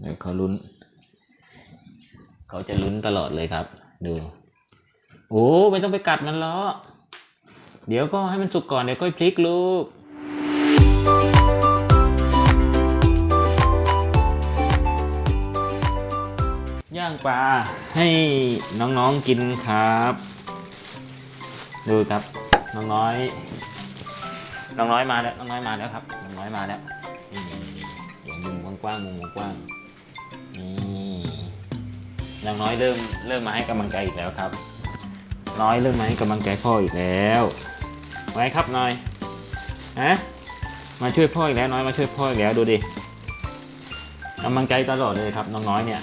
เดี๋ยวเขาลุ้น เขาจะลุ้นตลอดเลยครับ ดู โอ้ไม่ต้องไปกัดมันล้อเดี๋ยวก็ให้มันสุกก่อนเดี๋ยวค่อยพลิกลูกย่างปลาให้น้องๆกินครับ ดูครับน้องน้อยน้องน้อยมาแล้วน้องน้อยมาแล้วครับน้องน้อยมาแล้วนี่อย่างมุมกว้างๆมุมกว้างๆ นี่น้องน้อยเริ่มเริ่มมาให้กำลังใจอีกแล้วครับ น้อยเริ่มมาให้กำลังใจพ่ออีกแล้วไว้ครับน้อยฮะมาช่วยพ่ออีกแล้วน้อยมาช่วยพ่ออีกแล้วดูดิกำลังใจตลอดเลยครับน้องน้อยเนี่ย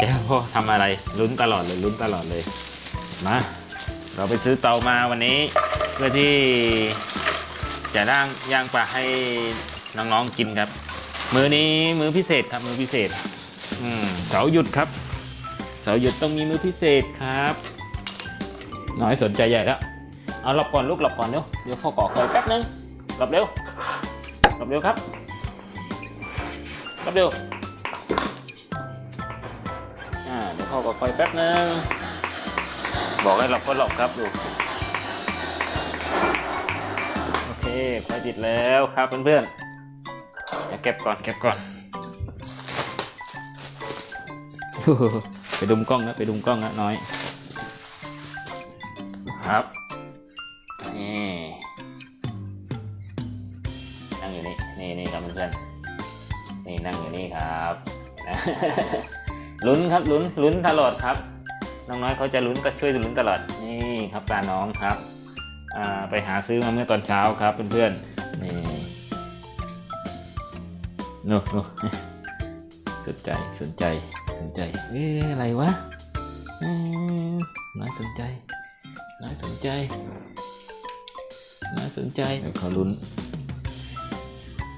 จะให้พ่อทำอะไรลุ้นตลอดเลยลุ้นตลอดเลยมาเราไปซื้อเตามาวันนี้ เพื่อที่จะย่างย่างปลาให้น้องๆกินครับ มือนี้มือพิเศษครับมือพิเศษอืมเสาร์หยุดครับ เสาร์หยุดต้องมีมือพิเศษครับน้อยสนใจใหญ่แล้วเอาหลับก่อนลูกหลับก่อนเดี๋ยวเดี๋ยวพ่อก่อคอยแป๊บนึงหลับเร็วหลับเร็วครับหลับเร็วอ่าเดี๋ยวพ่อก่อคอยแป๊บนึงบอกให้หลับก็หลับครับลูโอเคไฟติดแล้วครับเพื่อนๆ ก็บก่อนเก็บก่อนไปดุมกล้องนะไปดุมกล้องนะน้อย ครับนี่นั่งอยู่นี่นี่นี่ครับเพื่อนๆนี่นั่งอยู่นี่ครับลุ้นครับลุ้นลุ้นตลอดครับน้องน้อยเขาจะลุ้นก็ช่วยลุ้นตลอดนี่ครับปลาน้องครับอ่าไปหาซื้อมาเมื่อตอนเช้าครับเพื่อนๆนี่ โน่โน่สนใจสนใจสนใจ เอ๊ะอะไรวะน่าสนใจน่าสนใจน่าสนใจเขาลุ้น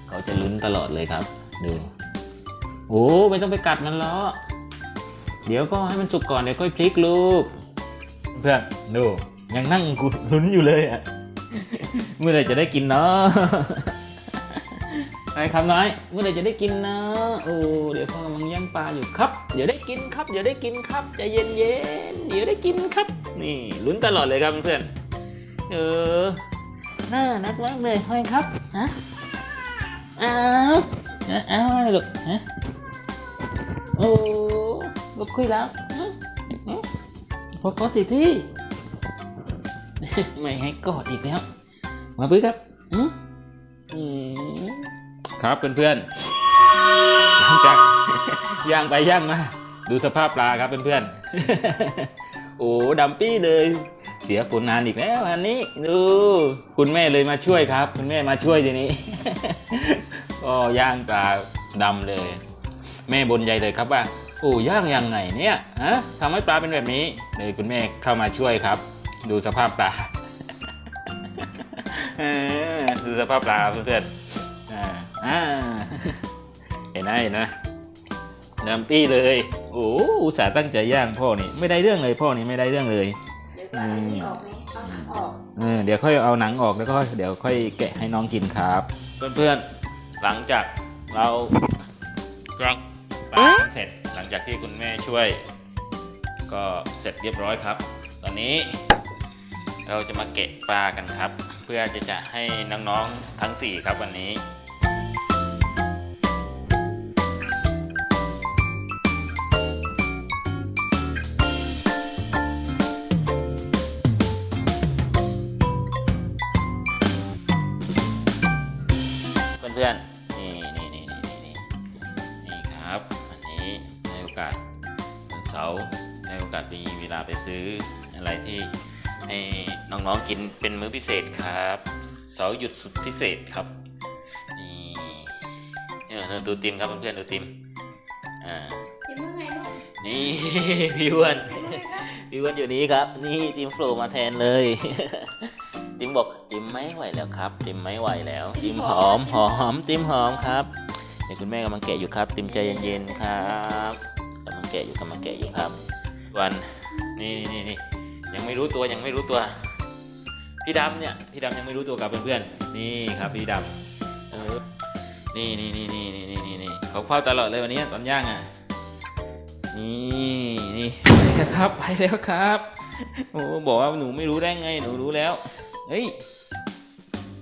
เขาจะลุ้นตลอดเลยครับ ดูโอ้ไม่ต้องไปกัดมันล้อเดี๋ยวก็ให้มันสุกก่อนเดี๋ยวค่อยพลิกลูก เพื่อนดูยังนั่งกูลุ้นอยู่เลยอะเมื่อไหรจะได้กินเนาะ ไอ้คำน้อย เมื่อไหรจะได้กินนะ โอ้ เดี๋ยวพ่อกำลังย่างปลาอยู่ครับ เดี๋ยวได้กินครับ เดี๋ยวได้กินครับใจเย็นเย็นๆเดี๋ยวได้กินครับ นี่ลุ้นตลอดเลยครับเพื่อน เออ น่ารักมากเลยห้อยครับฮะอ้าวอ้าวอะไรลูกฮะโอ้ลูกคุยแล้วฮะฮะพอขอสิที่ไม่ให้กอดอีกแล้ว มาปื้อครับอืมอืม ครับเพื่อนๆหลังจากย่างไปย่างมา ดูสภาพปลาครับเพื่อนๆ โอ้ดำปี้เลย เสียผลงานอีกแล้วอันนี้ดู คุณแม่เลยมาช่วยครับ คุณแม่มาช่วยทีนี้ ก็ย่างปลาดำเลย แม่บนใหญ่เลยครับว่าโอ้ย่างยังไงเนี่ยฮะทำให้ปลาเป็นแบบนี้เลยคุณแม่เข้ามาช่วยครับ ดูสภาพปลาเออดูสภาพปลาเพื่อนๆ อ่าอ่าเห็นไหมเห็นไหมน้ำปี้เลย โอ้อุตส่าห์ตั้งใจย่างพ่อนี่ไม่ได้เรื่องเลยพ่อนี่ไม่ได้เรื่องเลยเดี๋ยวก่อนอันนี้ออกไหมเอาหนังออกเออเดี๋ยวค่อยเอาหนังออกแล้วก็เดี๋ยวค่อยแกะให้น้องกินครับ เพื่อนๆหลังจากเรากรอกปลาเสร็จหลังจากที่คุณแม่ช่วย ก็เสร็จเรียบร้อยครับ ตอนนี้ เราจะมาเกะปลากันครับ เพื่อจะจะให้น้องๆทั้ง 4 ครับวันนี้ อกาสวันเสาร์ในโอกาสมีเวลาไปซื้ออะไรที่ให้น้องๆกินเป็นมื้อพิเศษครับเสาร์หยุดสุดพิเศษครับนี่เนี่ยดูติมครับเพื่อนๆดูติมอ่าจิ้มว่าไงลูกนี่พี่อ้วนจิ้มว่าไงครับพี่อ้วนอยู่นี้ครับ นี่ติมโผล่มาแทนเลยติมบอกติมไม่ไหวแล้วครับ ติมไม่ไหวแล้ว ติมหอมหอมติมหอมครับเดี๋ยวคุณแม่กำลังแกะอยู่ครับ ติมใจเย็นๆครับกำลัง แกะอยู่กำลังแกะอยู่ครับ วันนี่นี่นี่ยังไม่รู้ตัวยังไม่รู้ตัว พี่ดำเนี่ยพี่ดำยังไม่รู้ตัวกับเพื่อนๆนี่ครับพี่ดำเออนี่นี่นี่นี่นี่นี่นี่เขาเฝ้าตลอดเลยวันนี้ตอนย่างอะนี่นี่ไปแล้วครับไปแล้วครับโอ้บอกว่าหนูไม่รู้ได้ไงหนูรู้แล้วเฮ้ย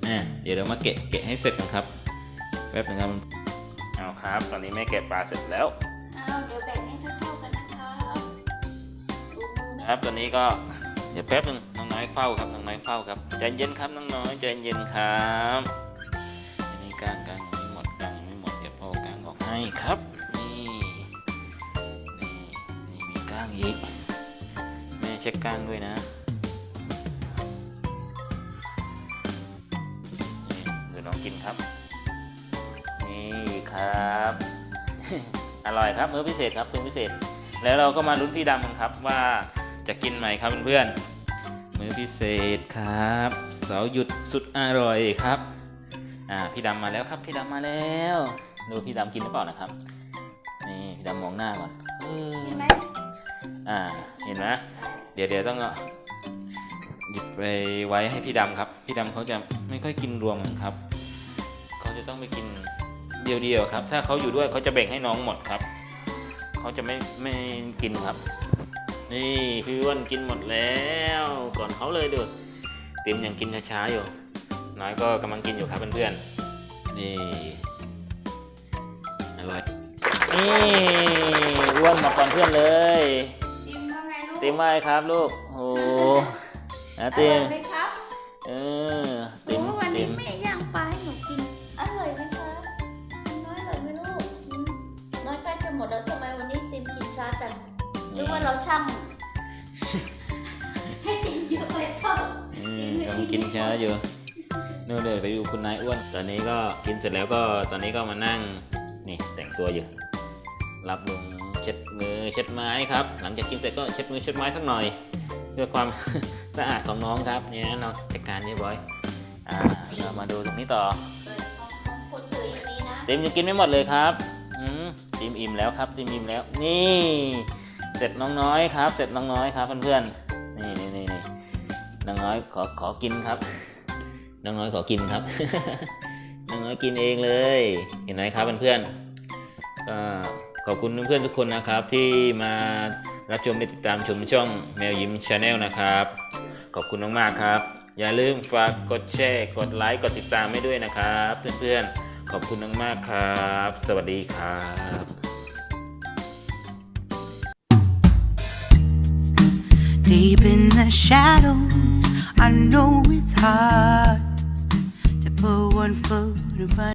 อะเดี๋ยวเรามาเกะเกะให้เสร็จกันครับแป๊บหนึงครับเอาครับ ตอนนี้แม่แกะปลาเสร็จแล้ว ครับตอนนี้ก็เดี๋ยวแป๊บหนึงน้องน้อยเฝ้าครับน้องน้อยเฝ้าครับใจเย็นครับน้องน้อยใจเย็นครับอันนี้กลางกลางยังไม่หมดกลางยังไม่หมดเดี๋ยวพ่อกลางออกให้ครับนี่นี่นี่มีกลางอีกแม่เช็คกลางด้วยนะนี่เดี๋ยวน้องกินครับ นี่ครับ อร่อยครับมื้อพิเศษครับมื้อพิเศษแล้วเราก็มาลุ้นพี่ดำกันครับว่า จะกินไหมครับเพื่อนๆมื้อพิเศษครับเสาร์หยุดสุดอร่อยครับอ่าพี่ดำมาแล้วครับพี่ดำมาแล้วดูพี่ดำกินหรือเปล่านะครับนี่พี่ดำมองหน้าก่อนเออเห็นไหมอ่าเห็นไหมเดี๋ยวเดี๋ยวต้องเอาหยิบไปไว้ให้พี่ดำครับ พี่ดำเขาจะไม่ค่อยกินรวมกันครับเขาจะต้องไปกินเดียวๆครับ ถ้าเขาอยู่ด้วยเขาจะแบ่งให้น้องหมดครับเขาจะไม่ไม่กินครับ นี่พี่อ้วนกินหมดแล้ว ก่อนเขาเลยดูติมยังกินช้าๆอยู่ น้อยก็กำลังกินอยู่ครับเพื่อนๆนี่อร่อยนี่อ้วนมาก่อนเพื่อนเลยติมว่าไงลูกติมว่าไงครับลูกโอ้โหนะอติร่อมยไหมครับเออติมโอ้วันตินี้มแม่ย่างปลาให้หนูกินอร่อยไหมครับน้อยอร่อยไหมลูกอืมน้อยใกล้จะหมดแล้วทำไมวันนี้ติมกินช้าจังหรือว่าเราช่าง กำลังกินช้าอยู่นู่นเลยไปดูคุณนายอ้วน ตอนนี้ก็กินเสร็จแล้วก็ตอนนี้ก็มานั่งนี่แต่งตัวอยู่ รับลงเช็ดมือเช็ดไม้ครับ หลังจากกินเสร็จก็เช็ดมือเช็ดไม้สักหน่อย เพื่อความสะอาดของน้องครับเนี่ยเราจัดการเรียบร้อยอ่าเรามาดูตรงนี้ต่อเออของของคนสวยอย่างนี้นะติมยังกินไม่หมดเลยครับอืมติมอิ่มแล้วครับติมอิ่มแล้ว นี่ เสร็จน้องน้อยครับ เสร็จน้องน้อยครับเพื่อนๆนี่นี่นี่นี่ น้องน้อยขอขอกินครับน้องน้อยขอกินครับน้องน้อยกินเองเลย เห็นไหมครับเพื่อนๆก็ขอบคุณเพื่อนๆทุกคนนะครับ ที่มารับชมและติดตามชมช่องแมวยิ้มชาแนลนะครับ ขอบคุณมากๆครับ อย่าลืมฝากกดแชร์ กดไลค์กดติดตามให้ด้วยนะครับ เพื่อนๆขอบคุณมากๆครับ สวัสดีครับ Deep in the shadows, I know it's hard to put one foot in front.